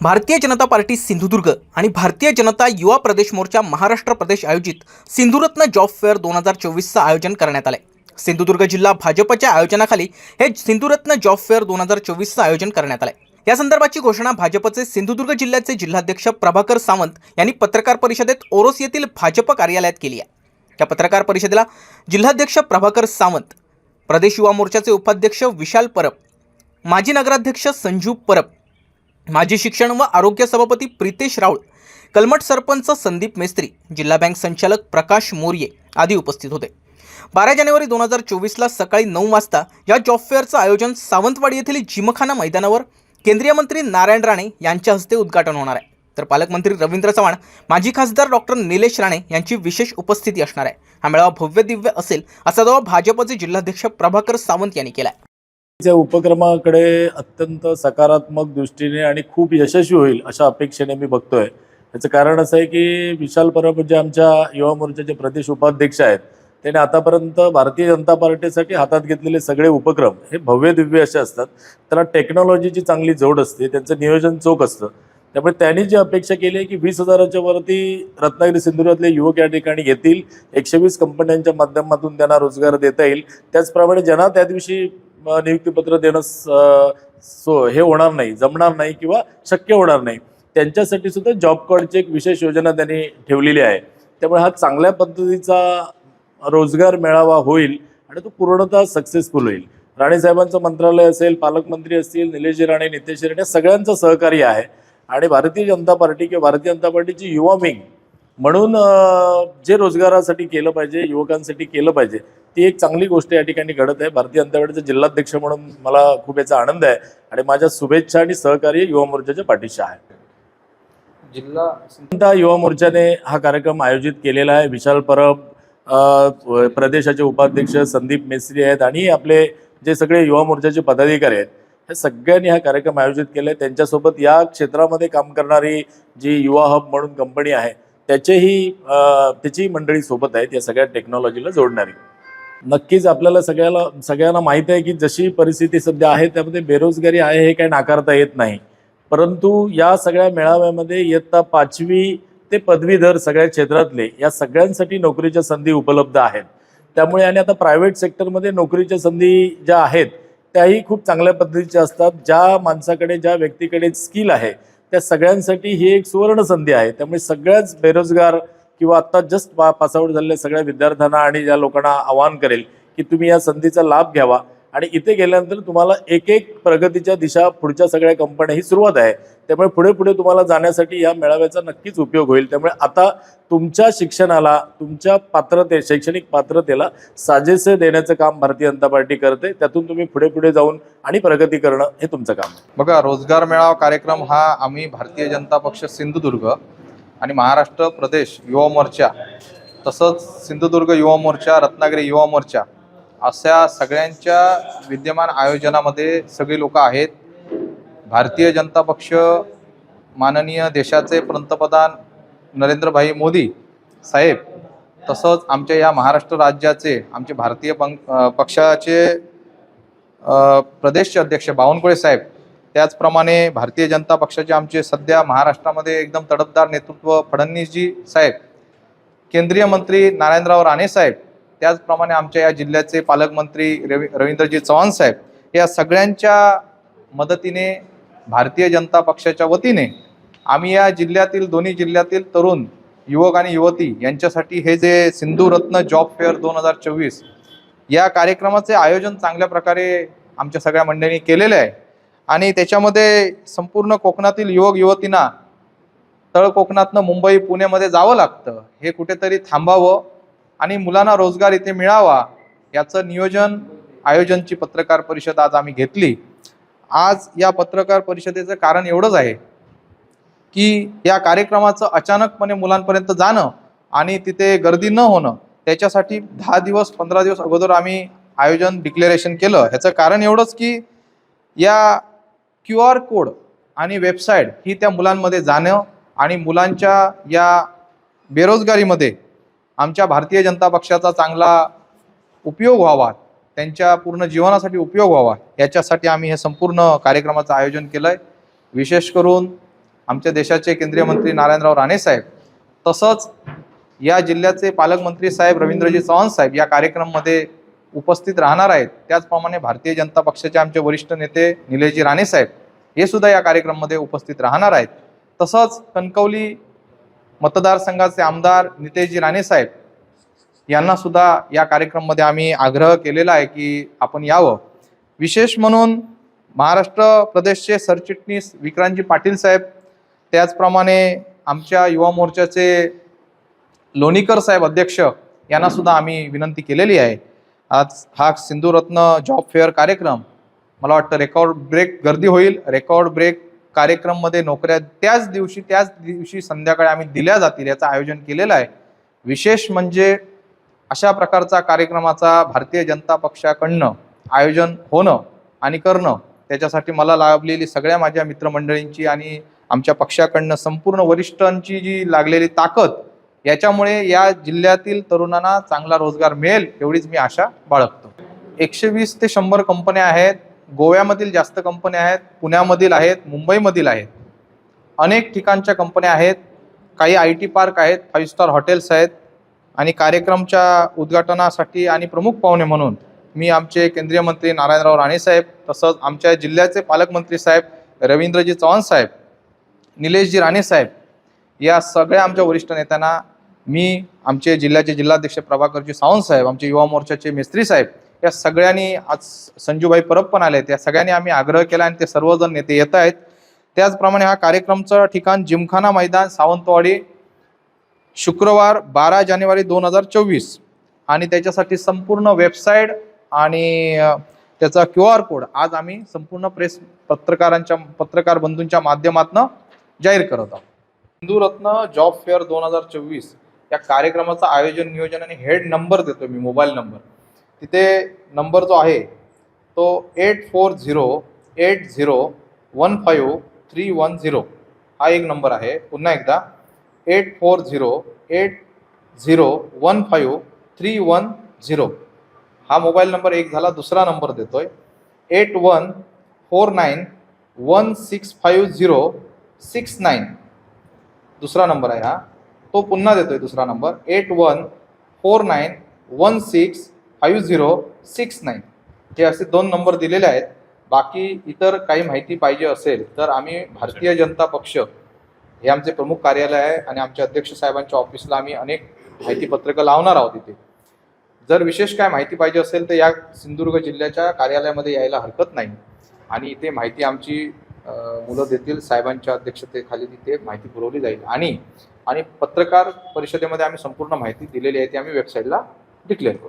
Bharatiya Janata party Sindhudurg आणि भारतीय जनता युवा प्रदेश मोर्चा महाराष्ट्र प्रदेश आयोजित Sindhuratna job fair दोन हजार चोवीसचं आयोजन करण्यात आलंय. सिंधुदुर्ग जिल्हा भाजपच्या आयोजनाखाली हे सिंधुरत्न जॉब फेअर दोन हजार चोवीसचं आयोजन करण्यात आलंय. या संदर्भाची घोषणा भाजपचे सिंधुदुर्ग जिल्ह्याचे जिल्हाध्यक्ष प्रभाकर सावंत यांनी पत्रकार परिषदेत ओरोस येथील भाजप कार्यालयात केली आहे. या पत्रकार परिषदेला जिल्हाध्यक्ष प्रभाकर सावंत प्रदेश युवा मोर्चाचे उपाध्यक्ष विशाल परब माजी नगराध्यक्ष संजू परब माजी शिक्षण व आरोग्य सभापती प्रितेश राऊळ कलमट सरपंच संदीप मेस्त्री जिल्हा बँक संचालक प्रकाश मोर्ये आदी उपस्थित होते. बारा जानेवारी दोन हजार चोवीसला सकाळी नऊ वाजता या जॉब फेअरचं आयोजन सावंतवाडी येथील जिमखाना मैदानावर केंद्रीय मंत्री नारायण राणे यांच्या हस्ते उद्घाटन होणार आहे. तर पालकमंत्री रवींद्र चव्हाण माजी खासदार डॉक्टर निलेश राणे यांची विशेष उपस्थिती असणार आहे. हा मेळावा भव्य दिव्य असेल असा दावा भाजपचे जिल्हाध्यक्ष प्रभाकर सावंत यांनी केला आहे त्या उपक्रमाकडे अत्यंत सकारात्मक दृष्टीने आणि खूप यशस्वी होईल अशा अपेक्षेने मी बघतोय. याचं कारण असं आहे की विशाल परब जे आमच्या युवा मोर्चाचे प्रदेश उपाध्यक्ष आहेत त्याने आतापर्यंत भारतीय जनता पार्टीसाठी हातात घेतलेले सगळे उपक्रम हे भव्य दिव्य असे असतात. त्याला टेक्नॉलॉजीची चांगली जोड असते त्यांचं नियोजन चोख असतं. त्यामुळे त्यांनी जी अपेक्षा केली आहे की वीस हजाराच्या वरती रत्नागिरी सिंधुदुर्गातले युवक या ठिकाणी येतील एकशे वीस कंपन्यांच्या माध्यमातून त्यांना रोजगार देता येईल. त्याचप्रमाणे ज्यांना त्या दिवशी नियुक्तीपत्र देणं स- सो हे होणार नाही जमणार नाही किंवा शक्य होणार नाही. त्यांच्यासाठी सुद्धा जॉब कार्डची एक विशेष योजना त्यांनी ठेवलेली आहे. त्यामुळे हा चांगल्या पद्धतीचा रोजगार मेळावा होईल आणि तो पूर्णतः सक्सेसफुल होईल. राणेसाहेबांचं मंत्रालय असेल पालकमंत्री असतील निलेशजी राणे नितेश राणे सगळ्यांचं सहकार्य आहे. आणि भारतीय जनता पार्टी किंवा भारतीय जनता पार्टीची युवा विंग म्हणून जे रोजगारासाठी केलं पाहिजे युवकांसाठी केलं पाहिजे ती एक चांगली गोष्ट या ठिकाणी घडत आहे. भारतीय जनता पार्टीचा जिल्हाध्यक्ष म्हणून मला खूप याचा आनंद आहे आणि माझ्या शुभेच्छा आणि सहकार्य युवा मोर्चाच्या पाठीशी आहे. जिल्हा युवा मोर्चाने हा कार्यक्रम आयोजित केलेला आहे. विशाल परब प्रदेशाचे उपाध्यक्ष संदीप मेस्त्री आहेत आणि आपले जे सगळे युवा मोर्चाचे पदाधिकारी आहेत हे सगळ्यांनी हा कार्यक्रम आयोजित केला आहे. त्यांच्यासोबत या क्षेत्रामध्ये काम करणारी जी युवा हब म्हणून कंपनी आहे त्याचेही त्याची मंडळी सोबत आहेत या सगळ्या टेक्नॉलॉजीला जोडणारी. नक्कीच आपल्याला सगळ्याला सगळ्यांना माहीत आहे की जशी परिस्थिती सध्या आहे त्यामध्ये बेरोजगारी आहे हे काही नाकारता येत नाही. परंतु या सगळ्या मेळाव्यामध्ये इयत्ता पाचवी ते पदवीधर सगळ्या क्षेत्रातले या सगळ्यांसाठी नोकरीच्या संधी उपलब्ध आहेत. त्यामुळे आणि आता प्रायव्हेट सेक्टरमध्ये नोकरीच्या संधी ज्या आहेत त्याही खूप चांगल्या पद्धतीच्या असतात. ज्या माणसाकडे ज्या व्यक्तीकडे स्किल आहे त्या सगळ्यांसाठी ही एक सुवर्ण संधी आहे. त्यामुळे सगळ्याच बेरोजगार किंवा आत्ता जस्ट पा पासआउट झालेल्या सगळ्या विद्यार्थ्यांना आणि ज्या लोकांना आवाहन करेल की तुम्ही या संधीचा लाभ घ्यावा. आणि इथे गेल्यानंतर तुम्हाला एक एक प्रगतीच्या दिशा पुढच्या सगळ्या कंपन्या ही सुरुवात आहे. त्यामुळे पुढे पुढे तुम्हाला जाण्यासाठी या मेळाव्याचा नक्कीच उपयोग होईल. त्यामुळे आता तुमच्या शिक्षणाला तुमच्या पात्रते शैक्षणिक पात्रतेला साजेसे देण्याचं काम भारतीय जनता पार्टी करते. त्यातून तुम्ही पुढे पुढे जाऊन आणि प्रगती करणं हे तुमचं काम बघा रोजगार मेळावा कार्यक्रम हा आम्ही भारतीय जनता पक्ष सिंधुदुर्ग आणि महाराष्ट्र प्रदेश युवा मोर्चा तसंच सिंधुदुर्ग युवा मोर्चा रत्नागिरी युवा मोर्चा अशा सगळ्यांच्या विद्यमान आयोजनामध्ये सगळी लोक आहेत. भारतीय जनता पक्ष माननीय देशाचे पंतप्रधान नरेंद्रभाई मोदी साहेब तसंच आमच्या या महाराष्ट्र राज्याचे आमचे भारतीय पंक पक्षाचे प्रदेशचे अध्यक्ष बावनकुळे साहेब त्याचप्रमाणे भारतीय जनता पक्षाचे आमचे सध्या महाराष्ट्रामध्ये एकदम तडफदार नेतृत्व फडणवीसजी साहेब केंद्रीय मंत्री नारायणराव राणे साहेब त्याचप्रमाणे आमच्या या जिल्ह्याचे पालकमंत्री रवी रवींद्रजी चव्हाण साहेब या सगळ्यांच्या मदतीने भारतीय जनता पक्षाच्या वतीने आम्ही या जिल्ह्यातील दोन्ही जिल्ह्यातील तरुण युवक आणि युवती यांच्यासाठी हे जे सिंधू रत्न जॉब फेअर दोन हजार चोवीस या कार्यक्रमाचे आयोजन चांगल्या प्रकारे आमच्या सगळ्या मंडळींनी केलेले आहे. आणि त्याच्यामध्ये संपूर्ण कोकणातील युवक युवतींना तळ कोकणातनं मुंबई पुण्यामध्ये जावं लागतं. हे कुठेतरी थांबावं आणि मुलांना रोजगार इथे मिळावा याचं नियोजन आयोजनची पत्रकार परिषद आज आम्ही घेतली. आज या पत्रकार परिषदेचं कारण एवढंच आहे की या कार्यक्रमाचं अचानकपणे मुलांपर्यंत जाणं आणि तिथे गर्दी न होणं त्याच्यासाठी दहा दिवस पंधरा दिवस अगोदर आम्ही आयोजन डिक्लेरेशन केलं. ह्याचं कारण एवढंच की या क्यू आर कोड आणि वेबसाईट ही त्या मुलांमध्ये जाणं आणि मुलांच्या या बेरोजगारीमध्ये आमच्या भारतीय जनता पक्षाचा चांगला उपयोग व्हावा त्यांच्या पूर्ण जीवनासाठी उपयोग व्हावा याच्यासाठी आम्ही हे संपूर्ण कार्यक्रमाचं आयोजन केलं आहे विशेष करून आमच्या देशाचे केंद्रीय मंत्री नारायणराव राणे साहेब तसंच या जिल्ह्याचे पालकमंत्री साहेब रवींद्रजी चव्हाण साहेब या कार्यक्रममध्ये उपस्थित राहणार आहेत. त्याचप्रमाणे भारतीय जनता पक्षाचे आमचे वरिष्ठ नेते निलेशजी राणे साहेब हे सुद्धा या कार्यक्रमामध्ये उपस्थित राहणार आहेत. तसंच कणकवली मतदारसंघाचे आमदार नितेशजी राणे साहेब यांना सुद्धा या कार्यक्रमामध्ये आम्ही आग्रह केलेला आहे की आपण यावं. विशेष म्हणून महाराष्ट्र प्रदेशचे सरचिटणीस विक्रांतजी पाटील साहेब त्याचप्रमाणे आमच्या युवा मोर्चाचे लोणीकर साहेब अध्यक्ष यांना सुद्धा आम्ही विनंती केलेली आहे. आज हा सिंधुरत्न जॉब फेअर कार्यक्रम मला वाटतं रेकॉर्ड ब्रेक गर्दी होईल. रेकॉर्ड ब्रेक कार्यक्रममध्ये नोकऱ्या त्याच दिवशी त्याच दिवशी संध्याकाळी आम्ही दिल्या जातील याचं आयोजन केलेलं आहे. विशेष म्हणजे अशा प्रकारचा कार्यक्रमाचा भारतीय जनता पक्षाकडनं आयोजन होणं आणि करणं त्याच्यासाठी मला लाभलेली सगळ्या माझ्या मित्रमंडळींची आणि आमच्या पक्षाकडनं संपूर्ण वरिष्ठांची जी लागलेली ताकद याच्यामुळे या जिल्ह्यातील तरुणांना चांगला रोजगार मिळेल एवढीच मी आशा बाळगतो. एकशे वीस ते शंभर कंपन्या आहेत गोव्यामधील जास्त कंपन्या आहेत पुण्यामधील आहेत मुंबईमधील आहेत. अनेक ठिकाणच्या कंपन्या आहेत काही आय टी पार्क आहेत फाईव्ह स्टार हॉटेल्स आहेत आणि कार्यक्रमच्या उद्घाटनासाठी आणि प्रमुख पाहुणे म्हणून मी आमचे केंद्रीय मंत्री नारायणराव राणे साहेब तसंच आमच्या जिल्ह्याचे पालकमंत्री साहेब रवींद्रजी चव्हाण साहेब निलेशजी राणे साहेब या सगळ्या आमच्या वरिष्ठ नेत्यांना मी आमचे जिल्ह्याचे जिल्हाध्यक्ष प्रभाकरजी सावंत साहेब आमचे युवा मोर्चाचे मिस्त्री साहेब या सगळ्यांनी आज संजूभाई परब पण आले त्या सगळ्यांनी आम्ही आग्रह केला आणि ते सर्वजण नेते येत आहेत. त्याचप्रमाणे हा कार्यक्रमचं ठिकाण जिमखाना मैदान सावंतवाडी शुक्रवार बारा जानेवारी दोन हजार चोवीस. आणि त्याच्यासाठी संपूर्ण वेबसाईट आणि त्याचा क्यू आर कोड आज आम्ही संपूर्ण प्रेस पत्रकारांच्या पत्रकार बंधूंच्या माध्यमातून जाहीर करत आहोत. हिंदूरत्न जॉब फेअर दोन हजार चोवीस या कार्यक्रमाचं आयोजन नियोजन आणि हेड नंबर देतो मी मोबाईल नंबर. तिथे नंबर जो आहे तो eight four zero eight zero one five three one zero हा एक नंबर आहे. पुन्हा एकदा eight four zero eight zero one five three one zero. हा मोबाईल नंबर एक झाला दुसरा नंबर देतो आहे eight one four nine one six five zero six nine. दुसरा नंबर आहे हा. तो पुन्हा देतो आहे दुसरा number. Eight one four nine one six five zero six nine. हे असे दोन नंबर दिलेले आहेत. बाकी इतर काही माहिती पाहिजे असेल तर आम्ही भारतीय जनता पक्ष हे आमचे प्रमुख कार्यालय आहे आणि आमच्या अध्यक्ष साहेबांच्या ऑफिसला आम्ही अनेक माहितीपत्रकं लावणार आहोत इथे. जर विशेष काय माहिती पाहिजे असेल तर या सिंधुदुर्ग जिल्ह्याच्या कार्यालयामध्ये यायला हरकत नाही. आणि इथे माहिती आमची मुलं देतील साहेबांच्या अध्यक्षतेखाली तिथे माहिती पुरवली जाईल. आणि आणि पत्रकार परिषदेमध्ये आम्ही संपूर्ण माहिती दिलेली आहे ती आम्ही वेबसाईटला डिक्लेअर करू